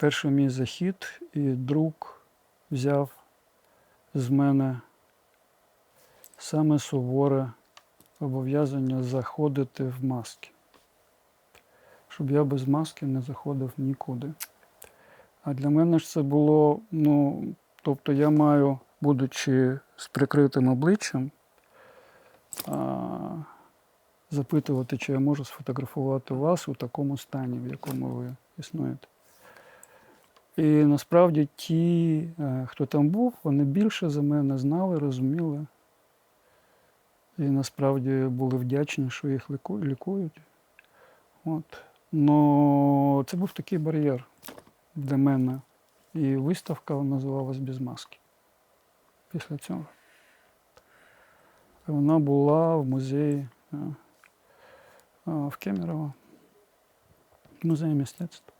перший мій захід, і друг взяв з мене саме суворе зобов'язання заходити в маски. Щоб я без маски не заходив нікуди. А для мене ж це було, ну, тобто я маю, будучи з прикритим обличчям, а, запитувати, чи я можу сфотографувати вас у такому стані, в якому ви існуєте. І насправді ті, е, хто там був, вони більше за мене знали, розуміли. І насправді були вдячні, що їх лікують. От. Ну, це був такий бар'єр для мене. І виставка називалась без маски. Після цього. Вона була в музеї е, е, в Кемерово, музеї мистецтва.